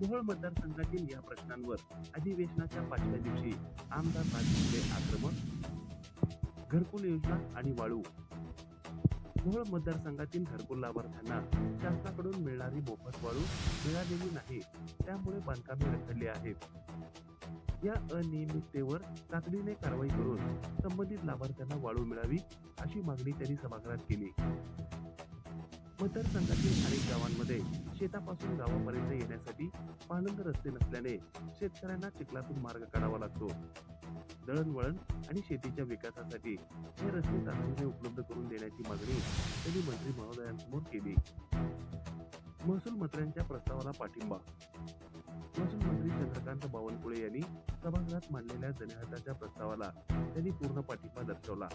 मोहोळ मतदारसंघातील या प्रश्नांवर अधिवेशनाच्या पाचव्या दिवशी आमदार राजकीय आक्रमक घरकुल योजना आणि वाळू. मोहोळ मतदारसंघातील घरकुल लाभार्थ्यांना शासनाकडून मिळणारी मोफत वाळू मिळालेली नाही त्यामुळे बांधकामे रखडली आहेत. या अनियमिततेवर तातडीने कारवाई करून संबंधित लाभार्थ्यांना वाळू मिळावी अशी मागणी त्यांनी सभागृहात केली. मतदारसंघातील अनेक गावांमध्ये शेतापासून गावापर्यंत येण्यासाठी पाणंद रस्ते नसल्याने शेतकऱ्यांना चिखलातून मार्ग काढावा लागतो. दळणवळण आणि शेतीच्या विकासासाठी हे रस्ते तातडीने उपलब्ध करून देण्याची मागणी त्यांनी मंत्री महोदयांसमोर केली. महसूल मंत्र्यांच्या प्रस्तावाला पाठिंबा. महसूल मंत्री चंद्रकांत बावनकुळे यांनी सभागृहात मांडलेल्या जनहिताच्या प्रस्तावाला त्यांनी पूर्ण पाठिंबा दर्शवला.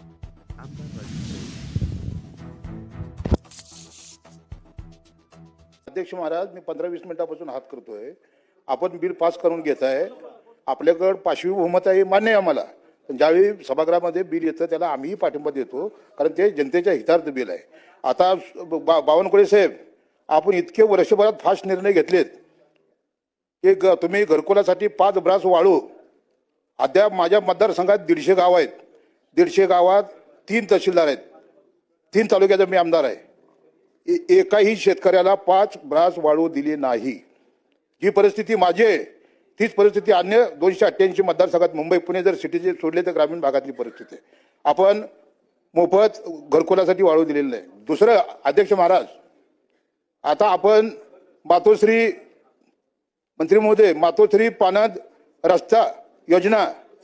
आमदार राजेश अध्यक्ष महाराज मी पंधरा वीस मिनिटापासून हात करतोय. आपण बिल पास करून घेत आहे आपल्याकडं पाचवी बहुमत आहे मान्य आहे आम्हाला. पण ज्यावेळी सभागृहामध्ये बिल येतं त्याला आम्हीही पाठिंबा देतो कारण ते जनतेच्या हितार्थ बिल आहे. आता बा बावनकुळे साहेब आपण इतके वर्षभरात फास्ट निर्णय घेतलेत. की ग तुम्ही घरकुलासाठी पाच ब्रास वाळू. अद्याप माझ्या मतदारसंघात दीडशे गाव आहेत. दीडशे गावात तीन तहसीलदार आहेत. तीन तालुक्याचा मी आमदार आहे. एकाही शेतकऱ्याला पाच ब्रास वाळू दिली नाही. जी परिस्थिती माझी आहे तीच परिस्थिती अन्य दोनशे अठ्ठ्याऐंशी मतदारसंघात मुंबई पुणे जर सिटीचे सोडले तर ग्रामीण भागातली परिस्थिती आहे. आपण मोफत घरकुलासाठी वाळू दिलेलं नाही. दुसरं अध्यक्ष महाराज आता आपण मातोश्री मंत्री महोदय मातोश्री पानद रस्ता योजना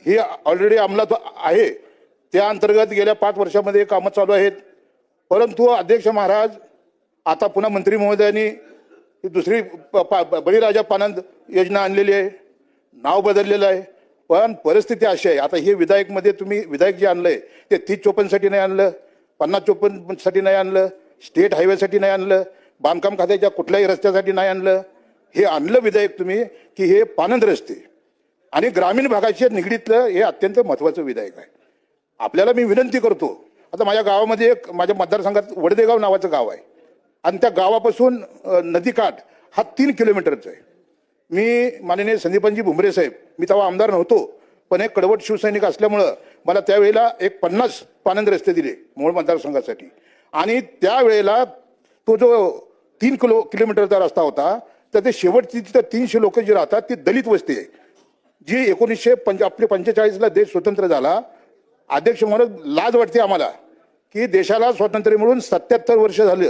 ही ऑलरेडी अंमलात आहे. त्या अंतर्गत गेल्या पाच वर्षामध्ये कामं चालू आहेत. परंतु अध्यक्ष महाराज आता पुन्हा मंत्री महोदयांनी ही दुसरी प- बळीराजा पानंद योजना आणलेली आहे. नाव बदललेलं आहे. पण परिस्थिती अशी आहे. आता हे विधायकमध्ये तुम्ही विधायक जे आणलंय ते तीस चोपन्नसाठी नाही आणलं पन्नास चोपन्नसाठी नाही आणलं स्टेट हायवेसाठी नाही आणलं बांधकाम खात्याच्या कुठल्याही रस्त्यासाठी नाही आणलं. हे आणलं विधायक तुम्ही की हे पानंद रस्ते. आणि ग्रामीण भागाच्या निगडीतलं हे अत्यंत महत्वाचं विधायक आहे. आपल्याला मी विनंती करतो. आता माझ्या गावामध्ये एक माझ्या मतदारसंघात वडदेगाव नावाचं गाव आहे. आणि त्या गावापासून नदीकाठ हा तीन किलोमीटरचा आहे. मी माननीय संदीपांजी भुमरे साहेब मी तेव्हा आमदार नव्हतो पण एक कडवट शिवसैनिक असल्यामुळं मला त्यावेळेला एक पन्नास पानंद रस्ते दिले मूळ मतदारसंघासाठी. आणि त्यावेळेला तो जो तीन किलो किलोमीटरचा रस्ता होता तर ते शेवटची तिथं तीनशे लोक जी राहतात ती दलित वस्ती आहे. जी एकोणीसशे पंच आपले पंचेचाळीसला देश स्वतंत्र झाला अध्यक्ष म्हणून लाज वाटते आम्हाला की देशाला स्वातंत्र्य मिळून सत्याहत्तर वर्ष झालं.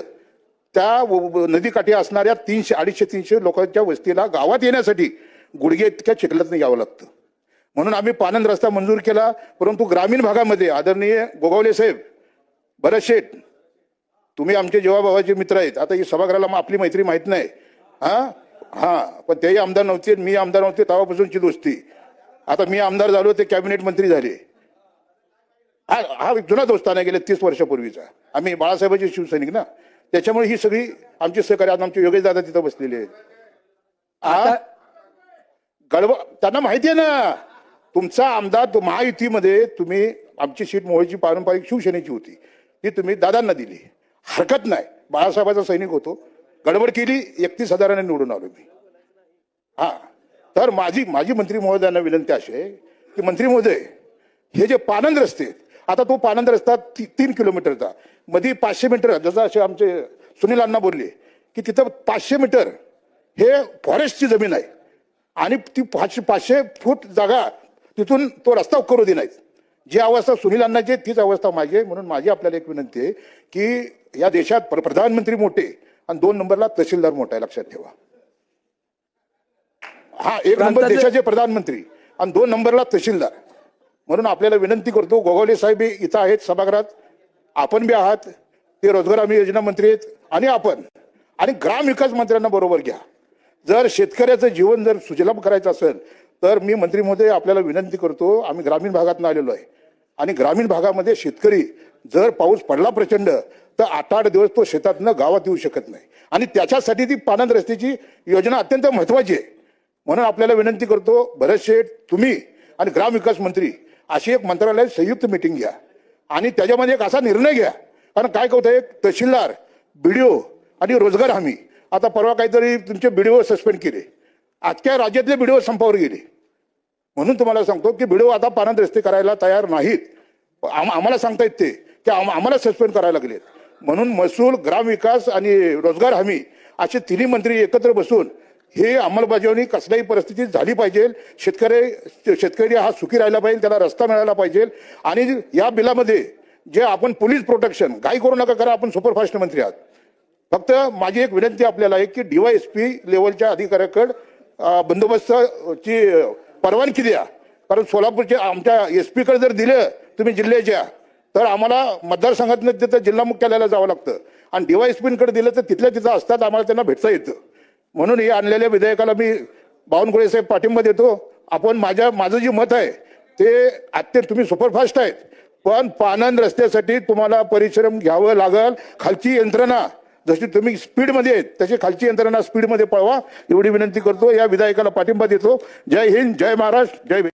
त्या व- नदीकाठी असणाऱ्या तीनशे अडीचशे तीनशे लोकांच्या वस्तीला गावात येण्यासाठी गुडघे इतक्या चिखलात यावं लागतं. म्हणून आम्ही पानंद रस्ता मंजूर केला परंतु ग्रामीण भागामध्ये आदरणीय गोगावले साहेब भरत शेठ तुम्ही आमचे जेव्हाभावाचे मित्र आहेत. आता ही सभागृहाला मग आपली मैत्री माहीत नाही. हा? हा. पण तेही आमदार नव्हते मी आमदार नव्हते तेव्हापासूनची दोस्ती. आता मी आमदार झालो ते कॅबिनेट मंत्री झाले. हा हा जुना दोस्ताना गेले तीस वर्षापूर्वीचा. आम्ही बाळासाहेबांचे शिवसैनिक ना? त्याच्यामुळे ही सगळी आमची सहकार्य आमचे योगेश दादा तिथं बसलेले आहेत गडब त्यांना माहिती आहे ना तुमचा आमदार महायुतीमध्ये तुम्ही आमची सीट मोहळची पारंपरिक शिवसेनेची होती. ती तुम्ही दादांना दिली. हरकत नाही. बाळासाहेबाचा सैनिक होतो. गडबड केली एकतीस हजाराने निवडून आलो मी. हा. तर माझी माझी मंत्री महोदयांना विनंती अशी आहे की मंत्री महोदय हे जे पानंद रस्ते आहेत, आता तो पानंद रस्ता ती, तीन किलोमीटरचा मध्ये पाचशे मीटर जसं असे आमचे सुनील अण्णा बोलले की तिथं पाचशे मीटर हे फॉरेस्टची जमीन आहे. आणि ती पाचशे पाचशे फूट जागा तिथून तो रस्ता करू दे नाहीत. जी अवस्था सुनील अण्णाची तीच अवस्था माझी आहे. म्हणून माझी आपल्याला एक विनंती आहे की या देशात प्र- प्रधानमंत्री मोठे आणि दोन नंबरला तहसीलदार मोठा आहे लक्षात ठेवा. हा एक नंबर देशाचे प्रधानमंत्री आणि दोन नंबरला तहसीलदार. म्हणून आपल्याला विनंती करतो गोगावले साहेब इथं आहेत सभागृहात. आपण बी आहात ते रोजगार हमी योजना मंत्री आहेत आणि आपण आणि ग्रामविकास मंत्र्यांना बरोबर घ्या. जर शेतकऱ्याचं जीवन जर सुजलाम करायचं असेल तर मी मंत्री महोदय आपल्याला विनंती करतो आम्ही ग्रामीण भागातून आलेलो आहे. आणि ग्रामीण भागामध्ये शेतकरी जर पाऊस पडला प्रचंड तर आठ आठ दिवस तो शेतातनं गावात येऊ शकत नाही. आणि त्याच्यासाठी ती पानंद रस्त्याची योजना अत्यंत महत्वाची आहे. म्हणून आपल्याला विनंती करतो भरत शेठ तुम्ही आणि ग्रामविकास मंत्री अशी एक मंत्रालय संयुक्त मिटिंग घ्या. आणि त्याच्यामध्ये एक असा निर्णय घ्या. कारण काय होतंय तहसीलदार बीडीओ आणि रोजगार हमी. आता परवा काहीतरी तुमचे बीडीओ सस्पेंड केले. आजच्या राज्यातले बीडीओ संपावर गेले. म्हणून तुम्हाला सांगतो की बीडीओ आता पानंद रस्ते करायला तयार नाहीत. आम- आम्हाला सांगता येत ते की आम- आम्हाला सस्पेंड करायला लागलेत. म्हणून महसूल ग्रामविकास आणि रोजगार हमी असे तिन्ही मंत्री एकत्र बसून हे अंमलबजावणी कसल्याही परिस्थितीत झाली पाहिजे. शेतकरी शेतकरी हा सुखी राहिला पाहिजे त्याला रस्ता मिळाला पाहिजे. आणि या बिलामध्ये जे आपण पोलीस प्रोटेक्शन काही करू नका करा आपण सुपरफास्ट मंत्री आहात. फक्त माझी एक विनंती आपल्याला आहे की डीवायएसपी लेवलच्या अधिकाऱ्याकडे अं, बंदोबस्तची परवानगी द्या. कारण सोलापूरच्या आमच्या एस पीकडे जर दिलं तुम्ही जिल्ह्याच्या तर आम्हाला मतदारसंघातनं तिथं जिल्हा मुख्यालयाला जावं लागतं. आणि डीवायएसपीकडे दिलं तर तिथल्या तिथं असतात आम्हाला त्यांना भेटता येतं. म्हणून हे आणलेल्या विधेयकाला मी बावनकुळे साहेब पाठिंबा देतो. आपण माझ्या माझं जे मत आहे ते अत्यंत तुम्ही सुपरफास्ट आहेत. पण पानंद रस्त्यासाठी तुम्हाला परिश्रम घ्यावं लागल. खालची यंत्रणा जशी तुम्ही स्पीडमध्ये आहेत तशी खालची यंत्रणा स्पीडमध्ये पळवा. एवढी विनंती करतो. या विधायकाला पाठिंबा देतो. जय हिंद जय महाराष्ट्र जय